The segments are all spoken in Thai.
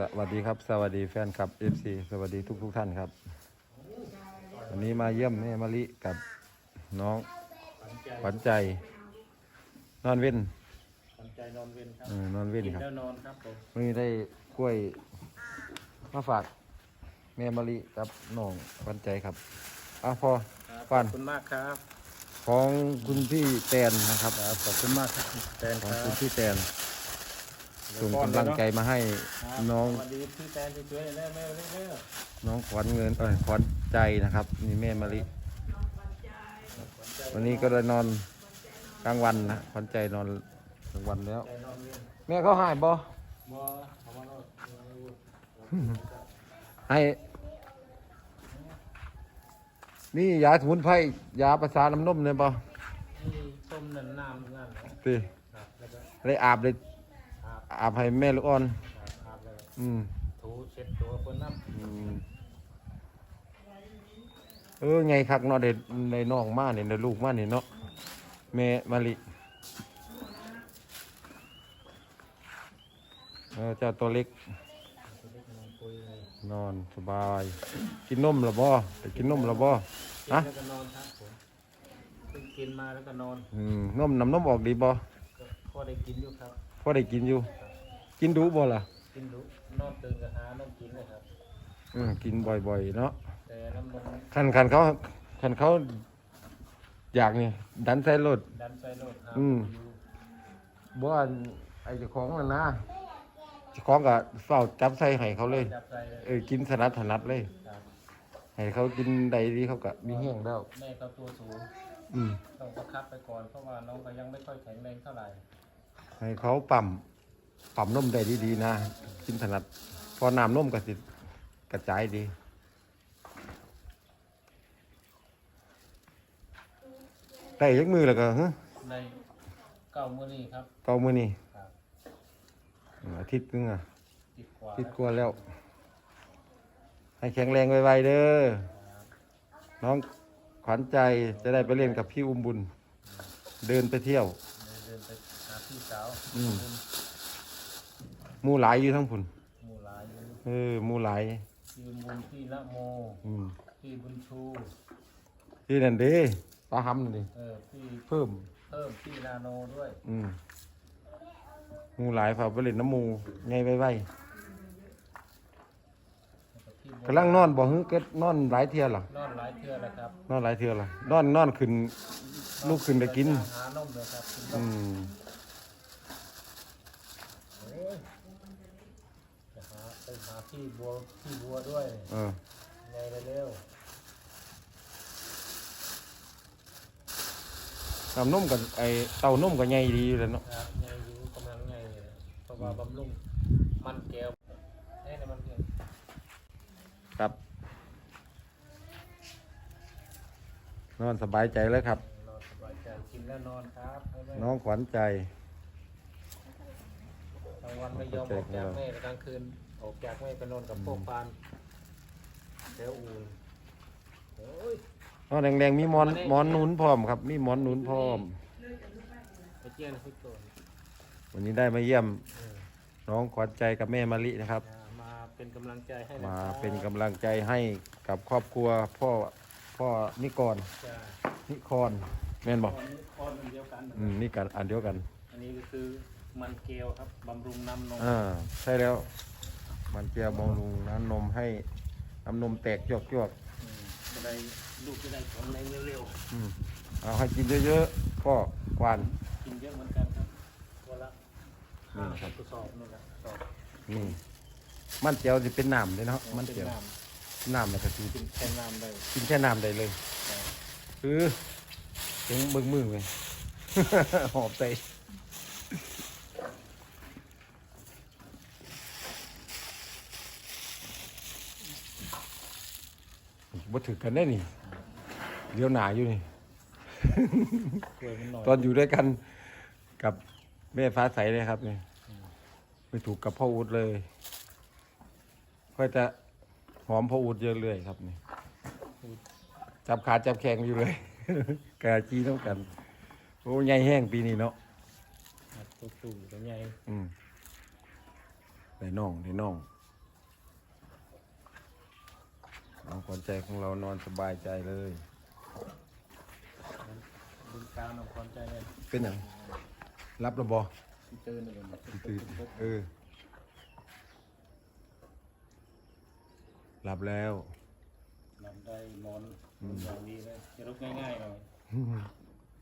สวัสดีครับ สวัสดีแฟนคลับ FC สวัสดีทุกทุกๆท่านครับ วันนี้มาเยี่ยมแม่มะลิกับน้องขวัญใจนอนเว้นสนใจนอนเว้นครับเออนอนเว้นกินครับแล้วนอนครับผมวันนี้ได้กล้วยมาฝากแม่มะลิกับน้องขวัญใจครับอะพอครับฟันขอบคุณมากครับของคุณพี่แตนนะครับครับ ขอบคุณมากครับแตนขคองรับคุณพี่แตน ส่งกำลังใจมาให้ครับน้องสวัสดีพี่แตนช่วยๆแม่แม่เรื่อยน้องขวัญเงินเอ้ยขวัญใจนะครับนี่แม่มะลิวันนี้ก็เลยนอนกลางวันนะขวัญใจนอนกลางวันแล้วๆใจนอนเว้นแม่เขาหายบ่บ่เขาว่าเราให้นี่ยาสมุนไพรยาประสาน้ำนมเนี่ยบ่นี่ต้มน้ำน้ำนั่นนะตีครับแล้วก็เลยอาบเลย อาบอาบให้แม่ลูกอ่อนครับอาบเลยอืมถูเช็ดตัวคนน้อืมเออไงคักเนาะได้ได้น้องมาเนี่ยได้ลูกมาเนี่ยเนาะแม่มะลิเออเจ้าตัวเล็กำเล็กนอนคุยเลยนอนสบาย กินนมหรือบ่ไปกินนมหรือบ่กินฮะแล้วก็นอนครับผมเพิ่งกินมาแล้วก็นอนอืมนมน้ำนมออกดีบ่ก็พอได้กินอยู่ครับพ อได้กินอยู่ กินดูบ่ล่ะกินดูนอนตื่นก็หานมกินเลยครับ อืมกินบ่อยๆเนาะแต่น้ำนมคันคันเขาคันเขาอยากนี่ดันใส่รถ ดันใส่รถหาอืมอยู่บ่อันไอ้เจ้าของนั่นนะเจ้าของก็เฝ้าจับใส่ให้เขาเลยจับใส่เลยเออกินถนัดถนัดเลย ครับให้เขากินใดดีเขาก็มีแห้งแล้ว แม่ก็ตัวสูงอืมต้องประคับไปก่อนเพราะว่าน้องก็ยังไม่ค่อยแข็งแรงเท่าไหร่ ให้เขาปั่มปั่มนมได้ดีๆนะ กินถนัด พอน้ำนมก็สิกระจายดีได้ยักมือแล้วก็ฮะในเก้ามื้อนี้ครับเกามือนี่ครับอาทิตย์นึงอะติดกว่าอาทิตย์กว่าแล้ว ให้แข็งแรงไวๆเด้อน้องขวัญใจจะได้ไปเล่นกับพี่อุ้มบุญ เดินไปเที่ยว เดินไปหา พี่สาวอืม หมูหลายอยู่ทั้งพุ่นหมู่หลายอยู่เออหมูหลายพี่บุญพี่ละโมอืมพี่บุญชู ที่นั่นเด้ปลาหำนั่นดิเออพี่เพิ่ม เพิ่มพี่นาโนด้วยอืมหมูหลายฝากไปเล่นน้ำหมูไงไว้ไว้แล้วก็พี่กำลังนอนบ่ฮึเก็ดนอนหลายเที่ยหรอนอนหลายเทื่อแล้วครับนอนหลายเที่ยหรอนอนนอนขึ้น ลูกขึ้นได้กิน หานมเลยครับกินนอืม ม โอ้ยจะ หาไปหาพี่บัวพี่บัวด้วยเออไงเร็วน้ำนมกับไอเต้านมกับใหญ่ดีอยู่แล้วเนาะๆครับไงอยู่กำลังไงเลยเพราะว่าบำรุงมันแก้วเอ้ยนี่มันแก้วครับ นอนสบายใจเลยครับ นอนสบายใจกินแล้วนอนครับไม่ไม่น้องขวัญใจ กลางวันไม่ยอมออกจากแม่แต่กลางคืน ออกจากแม่ไปนอนกับพวกปานเดี๋ยวอูนโอ้ยนอนแดงๆมีหมอนหมอนหนุนพร้อมครับ มีหมอนหนุนพร้อม ไปเจียนพี่ตัววันนี้ได้มาเยี่ยมเออน้องขวัญใจกับแม่มะลินะครับ อ่ามาเป็นกำลังใจให้ะมาครับเป็นกำลังใจให้กับครอบครัวพ่อพ่อนิกรจ้านิคอนแม่นบอกตอนนี้คอนเดียวกัน อืมนี่กันอันเดียวกันอันนี้ก็คือมันเกลียวครับบำรุงน้ำนมอ่าใช่แล้ว มันเจียวบำรุงน้ำนมให้น้ำนมแตกจวกจวกอืมจะได้ลูกจะได้แข็งแรงเร็วๆอืมเอาให้กินเยอะๆพ่อกวานๆกินเยอะเหมือนกันครับวันละนี่ห้าครับกระสอบนี่แหละสอบนี่มันเจียวจะเป็นน้ำเลยเนาะมันเป็นเจียวน้น้ำแล้วก็กินำกินแค่น้ำได้กินแค่น้ำได้เลยแต่คือถึงเบิ่งมือเลยหอบใจ บ่ถือกันได้นี่เลี้ยวหนาอยู่นี่ กล้วยมันหน่อยตอนอยู่ด้วยกันกับแม่ฟ้าใสเลยครับเนี่ยไม่ถูกกับพ่ออุดเลยค่อยจะหอมพ่ออุดเยอะเลยครับนี่จับขาจับแขงอยู่เลย กาจีเท่ากันโอ้ใหญ่แห้งปีนี้เนาะตัวสูงตัวใหญ่อืมได้น่องได้น่อง เอาขวัญใจของเรานอนสบายใจเลย บุญกลางนำความใจเลยเป็นอย่างรับระบอตื่นเลยมันตื่นเออหลับแล้วนำได้นอนอย่างนี้เลยจะลุกง่ายๆหน่อย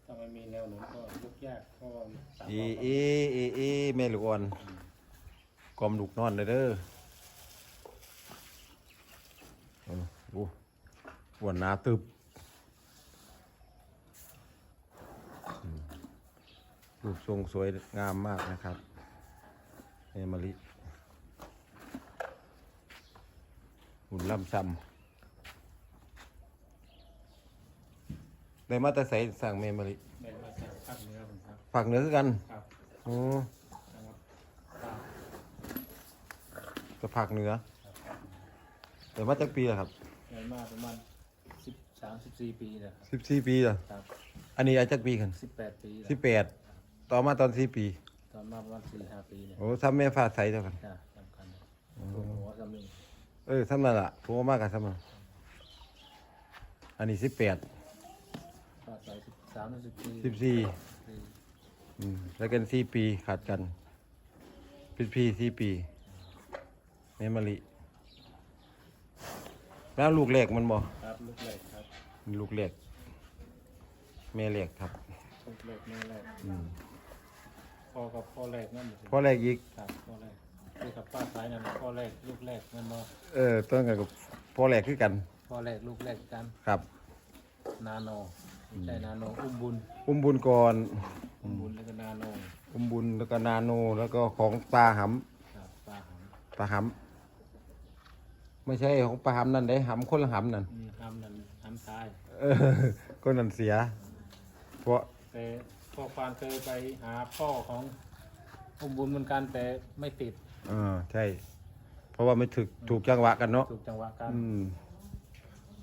ถ้าไม่มีแนวหนุนก็ลุกยากเพราะว่าสามอีรอบอีอีอีแม่ลูกอ่อนกอมลูกนอนเลยเด้อเอา โอ้อ้วนหนาตึบอืมรูปทรงสวยงามมากนะครับแม่มะลิหุ่นล่ำซ้ำได้มาแต่ใส่สั่งแม่มะลิเป็นมาจากภาคเหนือผมครับฝากเหนือคือกันครับโอ้จังหวัดตากจะภาคเหนือแต่มาจากปีละครับ เงินมาประมาณสิบสามสิบสี่ปีนะครับสิบสี่ปีละครับอันนี้อายุจากปีกันสิบแปดปีแล้วสิบแปดต่อมาตอนสี่ปี ตอนมาประมาณสี่ห้าปีเนี่ยโอ้ซ้ำแม่ฟ้าใสเท่ากันจ้ะสำคัญตัวหัวสำนึงเออซ้ำนั่นล่ะผมว่ามากกันซ้ำนั่นอันนี้สิบแปดก็ใส่สิบสามสิบสี่สิบสี่ปีอืมแล้วกันสี่ปีขาดกันเป็นพี่สี่ปีแม่มะลิ แล้วลูกเล็กมันบ่ครับลูกเล็กครับลูกเล็กแม่เล็กครับลูกเล็กแม่เล็กอืมพ่อกับพ่อแรกนั่นหมดพ่อแรกอีกครับพ่อแรกคือกับป้าสายนั่นพ่อแรกลูกแรกนั่นมาเออต้นกันกับพ่อแรกคือกันพ่อแรกลูกแรกกันครับ นาโนไม่ใช่นาโนอุ้มบุญอุ้มบุญก่อนอุ้มบุญแล้วก็นาโนอุ้มบุญแล้วก็นาโนแล้วก็ของปลาหครับป้าหำปลาหำ ไม่ใช่ของปลาหำนั่นได้หำคนละหำนั่นำมีทำนั่นทำตายเออก็นั่นเสีย เพราะแต่พ่อควานเคยไปหาพ่อของอุ้มบุญเหมือนกันแต่ไม่ติดเออใช่ เพราะว่าไม่ถูกถูกจังหวะกันเนาะถูกจังหวะกันอืม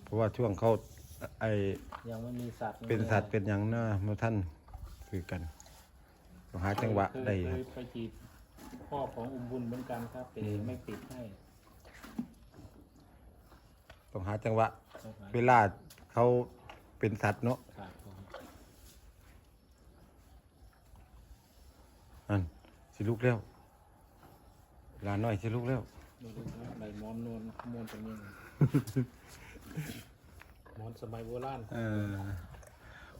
เพราะว่าช่วงเขาไอยังไม่มีสัตว์เป็นสัตว์เป็นอย่างน่าเมื่อท่านคือกันต้องหาจังหวะเคยได้เคครับยไปจีบพ่อของอุ้มบุญเหมือนกันครับแต่ไม่ติดให้ ต้องหาจังหวะต้องหาเวลาเขาเป็นสัตว์เนาะครับผมนั่นสิลูกแล้วหลานน้อยสิลูกแล้วดูดูนะใบมอนนวลมวนเป็นยังไงมอนสมัยโบราณเออ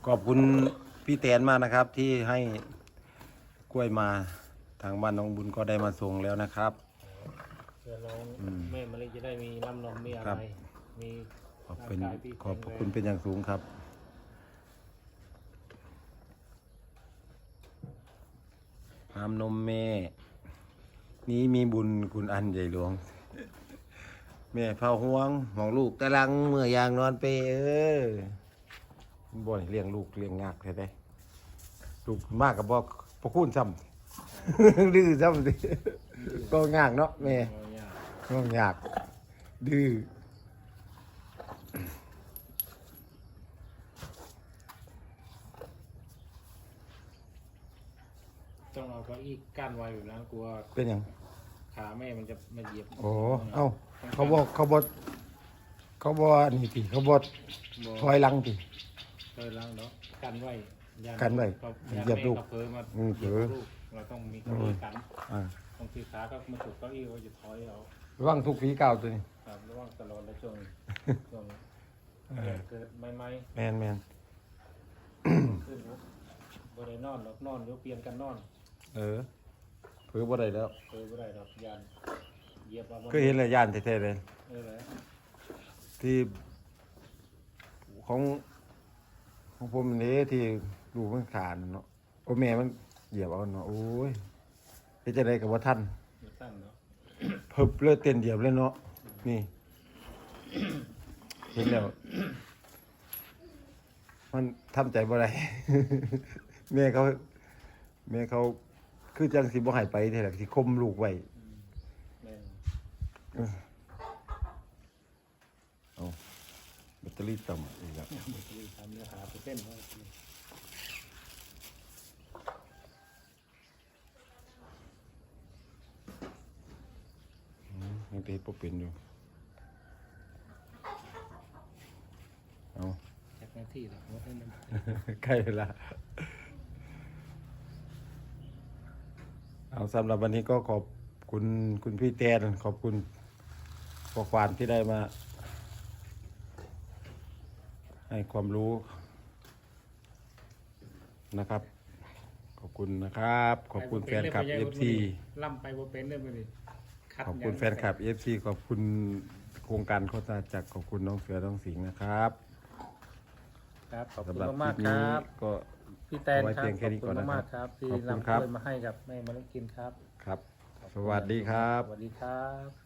ขอบคุณพี่แตนมากนะครับ ที่ให้กล้วยมาทางบ้านน้องบุญก็ได้มาส่งแล้วนะครับ เพื่อน้องอืมแม่มะลิจะได้มีน้ำนมมีอะครัไร บ มีขอบเป็นร่างกายที่ขอบแข็งแรงคุณเป็นอย่างสูงครับ น้ำนมแม่ นี้มีบุญคุณอันใหญ่หลวง แม่เฝ้าห่วงมองลูกกำลังเมื่อยางนอนไปเออบ่อยเลี้ยงลูกเลี้ยงงากแท้ได้ลูกมากกับบอกพระคุณซ้ำดื้อซ้ำสิก็งากเนาะแม่เอายากก็งากดื้อ ต้ องเอาเก้าอี้กั้นไว้อยู่นะกลัวเป็นอย่างขาแม่มันจะมาเหยียบโอ้เอ้าเขาบอกเขาบอกเขาบอกอันนี่ติเขาบอกถอยหลังติเคยล้างแล้วกันไว้ยักันไว้เขาเหยียบลูกเขาเผลอมาอืมเหยียบเผลอลูกเราต้องมีเก้าอี้กันอ่าบางทีขาก็มาถูกเก้าอี้ก็จะถอยเอาระวังทุกฝีก้าวตัวนี้ครับระวังตลอดและช่วงช่วงเออเกิดไม่ไม่แมนแมนขึ้นบรินอนหรอกนอนยกเปลี่ยนกันนอน เออเผือบ่ได้แล้วเคยบ่ได้ดอกยานเหยียบมาบ่ก็เห็นแล้วย่านแท้ๆเลยเออเลยที่ของของผมนี่ที่ลูกมันขาดเนาะโอ้แม่มันเหยียบเอาเนาะโอ้ยเฮ็ดจะได้กับว่าท่านอยู่ตั้งเนาะเพิบเลยเต้นเหยียบเลยเนาะนี่ เห็นแล้ว มันทำใจบ่ได้ แม่เขาแม่เขา คือจังสิบ่ใหายไปเท่าไหร่สิคมลูกไว้แม่นเอาแบตเตอรี่ต่ำอีกแล้วมันจะมีทำเนื้อหาไปเต้นไว้ยังเฮ็ดบ่เป็นอยู่ที่แล้วหมดแล้วนะใกล้เวลา เอาสำหรับวันนี้ก็ขอบคุณคุณพี่แตนขอบคุณปอควานที่ได้มา ให้ความรู้นะครับ ขอบคุณนะครับ ขอบคุณแฟนคลับ FC ล่ำไปบ่เป็นเรื่องนี้ขัดขอบคุณแฟนคลับ FC ขอบคุณโครงการโฆษณาจักรขอบคุณน้องเสือน้องสิงห์นะครับ ครับขอบคุณสำหรับคมาลิกปๆคนี้รับก็ พี่แตนเอาไว้ครัเพีบยงแค่นี้ขอบก่อนคุณนะครับมากๆครับที่ขอบคุณนำครับกล้วยมาให้กับแม่มาเล่นกินครับ ครับ สวัสดีครับ สวัสดีครับ